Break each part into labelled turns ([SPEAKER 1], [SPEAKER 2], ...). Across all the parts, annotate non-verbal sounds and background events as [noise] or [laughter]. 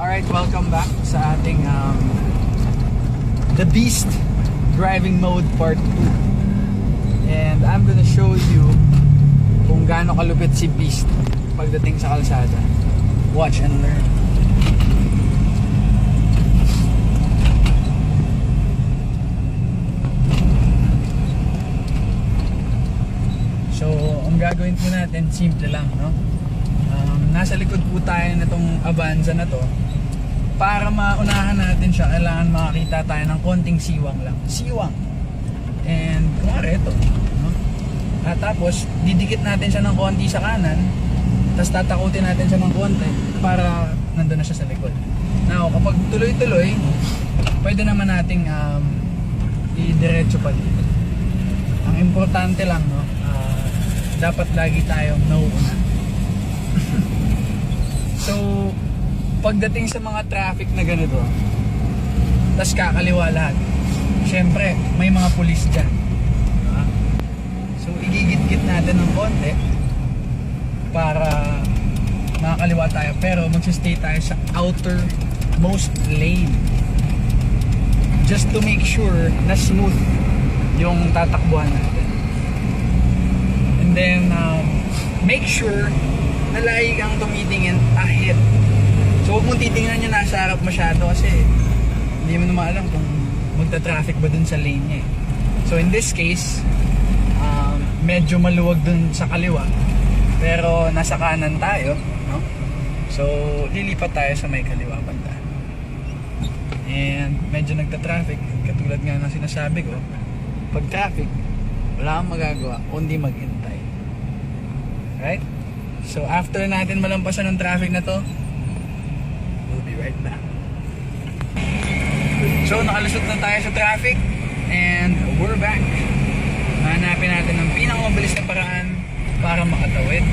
[SPEAKER 1] Alright, welcome back sa ating um, The Beast Driving Mode Part 2. And I'm gonna show you kung gaano kalupit si Beast pagdating sa kalsada. Watch and learn. So, ang gagawin po natin, simple lang, no? Um, nasa likod po tayo na itong Avanza na to. Para maunahan natin siya, kailangan makakita tayo ng konting siwang lang. Siwang. And, kumari ito. No? At tapos, didikit natin siya ng konti sa kanan. Tapos tatakutin natin siya ng konti para nandun na siya sa likod. Now, kapag tuloy-tuloy, pwede naman nating um, i-diretso pa dito. Ang importante lang, no, ah, dapat lagi tayong nauuna. [laughs] so, pagdating sa mga traffic na ganito, tas kakaliwa lahat, syempre, may mga pulis dyan. Diba? So, igigit-git natin ng konti para makakaliwa tayo. Pero magsistay tayo sa outermost lane. Just to make sure na smooth yung tatakbuhan natin. And then, um, make sure na lagi kang tumitingin ahead. So, huwag mong titingnan yung nasa harap masyado kasi hindi mo naman alam kung magta-traffic ba dun sa lane niya eh. So, in this case, um, medyo maluwag dun sa kaliwa. Pero nasa kanan tayo, no? So, lilipat tayo sa may kaliwa banda. And medyo nagta-traffic, katulad nga ng sinasabi ko, pag traffic, wala kang magagawa, kundi maghintay. Right? So, after natin malampasan ng traffic na to, we'll be right back. So, nakalusot na tayo sa traffic and we're back. Hanapin natin ang pinakamabilis na paraan para makatawid.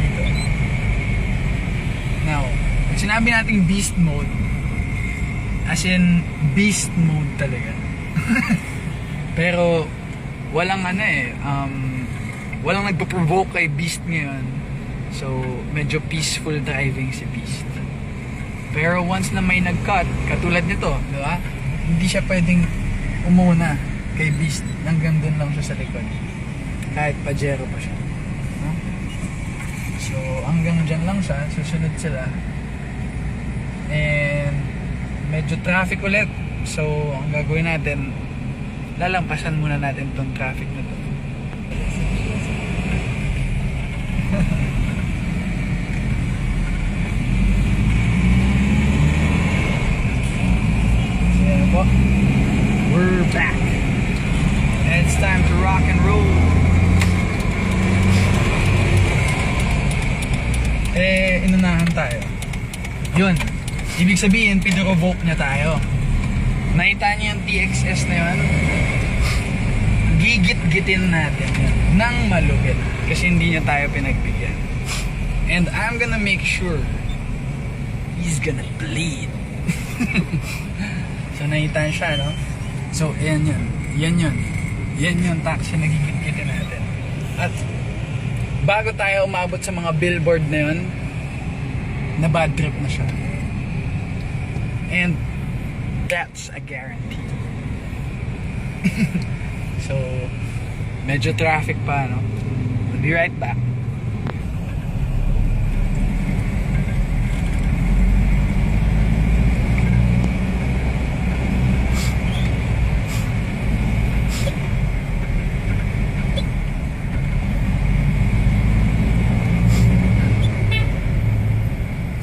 [SPEAKER 1] Dito. Now, sinabi nating beast mode, as in beast mode talaga. [laughs] Pero walang ano eh, um, walang nagpo-provoke kay Beast ngayon. So, medyo peaceful driving si Beast. Pero once na may nag-cut, katulad nito, di ba? Hindi siya pwedeng umuna kay Beast. Hanggang doon lang siya sa likod. Kahit pajero pa siya. No? So, hanggang dyan lang siya. Susunod sila. And, medyo traffic ulit. So, ang gagawin natin, lalampasan muna natin tong traffic na to. [laughs] Yan po. We're back. And it's time to rock and roll. Eh, inunahan tayo. Yun. Ibig sabihin, pinrovoke niya tayo. Nakita niyo yung TXS na yun? Gigit-gitin natin yun ng malupit kasi hindi niya tayo pinagbigyan. And I'm gonna make sure he's gonna bleed. [laughs] so nakita siya, no? So, yan yun. Yan yun. Yan yung taxi na gigit-gitin natin. At bago tayo umabot sa mga billboard na yun, na bad trip na siya. And that's a guarantee. [laughs] so, medyo traffic pa, no? We'll be right back.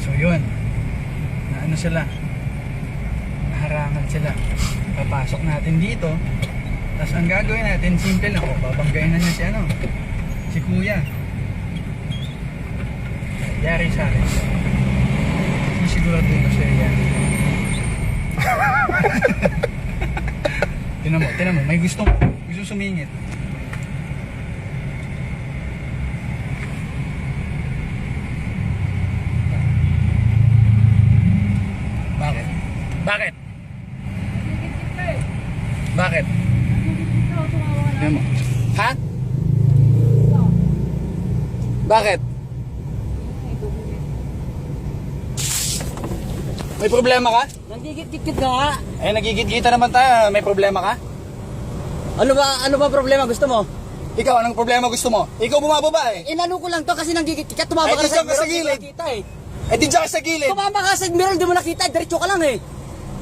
[SPEAKER 1] So, yun. Na ano sila? Naharangan sila. Papasok natin dito. Tapos ang gagawin natin, simple lang. O, babanggayin na niya si ano? Si kuya. Yari sa akin. Sisigurado ko siya yan. [laughs] tinan mo, tinan mo. May gustong, gusto sumingit. Bakit? Bakit? Bakit? Mo. Ha? Bakit? May problema ka?
[SPEAKER 2] Nagigit-git nga.
[SPEAKER 1] Eh, nagigit-gita naman tayo. May problema ka?
[SPEAKER 2] Ano ba, ano ba problema gusto mo?
[SPEAKER 1] Ikaw, anong problema gusto mo? Ikaw bumababa eh.
[SPEAKER 2] Inano ko lang to kasi nanggigit ka. Tumama
[SPEAKER 1] Ay,
[SPEAKER 2] ka
[SPEAKER 1] di
[SPEAKER 2] sa
[SPEAKER 1] ka sa gilid.
[SPEAKER 2] eh.
[SPEAKER 1] Eh, di dyan ka sa gilid.
[SPEAKER 2] Tumama ka sa mirror, di mo nakita. Diretso ka lang eh.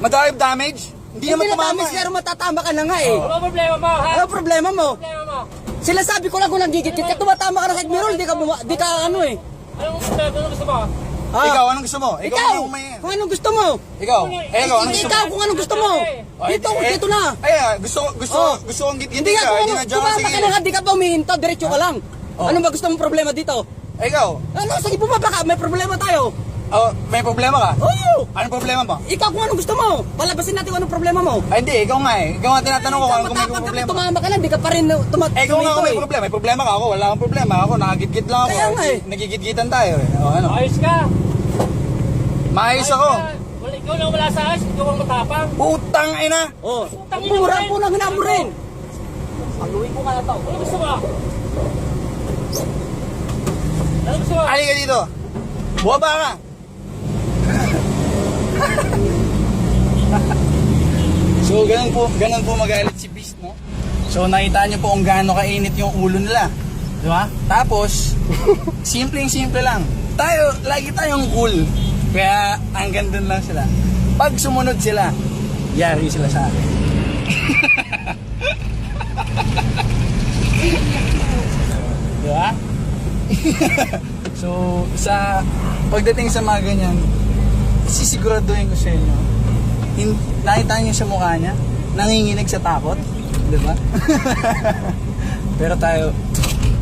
[SPEAKER 1] Madrive damage? Hindi, naman
[SPEAKER 2] na
[SPEAKER 1] tumama eh.
[SPEAKER 2] pero matatama ka na nga eh.
[SPEAKER 3] Ano problema mo, ha?
[SPEAKER 2] Ano problema mo?
[SPEAKER 3] Problema mo?
[SPEAKER 2] Sila sabi ko lang kung nanggigit ka. Tumatama ka na sa mirror, di ka, buma- di ka ano eh.
[SPEAKER 3] Anong problema? Ano gusto mo?
[SPEAKER 2] Ah,
[SPEAKER 1] Ikaw, anong gusto mo?
[SPEAKER 2] Ikaw,
[SPEAKER 1] anong may...
[SPEAKER 2] kung anong gusto mo.
[SPEAKER 1] Ikaw, eh, ikaw, anong gusto mo?
[SPEAKER 2] Ikaw, kung anong gusto mo. Dito,
[SPEAKER 1] eh,
[SPEAKER 2] dito na.
[SPEAKER 1] Ay, ah, gusto, gusto,
[SPEAKER 2] Oh.
[SPEAKER 1] gusto kong git
[SPEAKER 2] Hindi nga, kung ano, tumama ka na nga, di ka pa umihinto, diretso ka lang.
[SPEAKER 1] Oh.
[SPEAKER 2] Ano ba gusto mong problema dito?
[SPEAKER 1] Ikaw,
[SPEAKER 2] Ano, sige bumaba ka, may problema tayo.
[SPEAKER 1] Oh, may problema ka?
[SPEAKER 2] Oo!
[SPEAKER 1] Anong problema mo?
[SPEAKER 2] Ikaw kung anong gusto mo. Palabasin natin kung anong problema mo.
[SPEAKER 1] Ay, hindi, ikaw nga eh. Ikaw nga tinatanong ko kung kung may problema.
[SPEAKER 2] tumama ka lang, di ka pa rin tumat
[SPEAKER 1] Eh, ikaw nga kung may
[SPEAKER 2] tumito
[SPEAKER 1] problema. May problema ka ako. Wala akong problema. Ako, nakagit-git lang ako.
[SPEAKER 2] Kaya nga eh.
[SPEAKER 1] Nagigit-gitan tayo eh. O, ano?
[SPEAKER 3] Ayos ka.
[SPEAKER 1] Maayos ako.
[SPEAKER 3] Wala, ikaw lang wala sa ayos. Ikaw ang matapang.
[SPEAKER 1] Putang ina!
[SPEAKER 2] Oh,
[SPEAKER 3] Putang ina
[SPEAKER 2] mura
[SPEAKER 3] mo
[SPEAKER 2] po lang mo rin. Paluin ko ka na to.
[SPEAKER 3] Ano gusto mo? Ano gusto mo?
[SPEAKER 1] Halika dito. Buwaba ka. So, ganun po, ganun po magalit si Beast, no? So, nakita niyo po kung gaano kainit yung ulo nila. Di ba? Tapos, [laughs] simpleng-simple lang. Tayo, lagi tayong cool. Kaya, hanggang dun lang sila. Pag sumunod sila, yari sila sa akin. [laughs] Di ba? [laughs] So, sa pagdating sa mga ganyan, sisiguraduhin ko sa inyo, hin, nakita niyo sa mukha niya, nanginginig sa takot, di ba? [laughs] Pero tayo,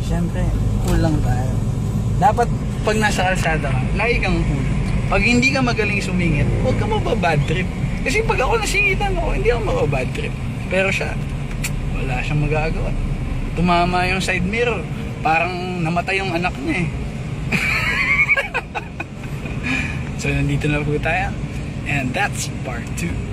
[SPEAKER 1] syempre, cool lang tayo. Dapat, pag nasa kalsada ka, lagi kang cool. Pag hindi ka magaling sumingit, huwag ka mababad trip. Kasi pag ako nasingitan ako, hindi ako mababad trip. Pero siya, wala siyang magagawa. Tumama yung side mirror. Parang namatay yung anak niya eh. [laughs] so nandito na po tayo. And that's part 2.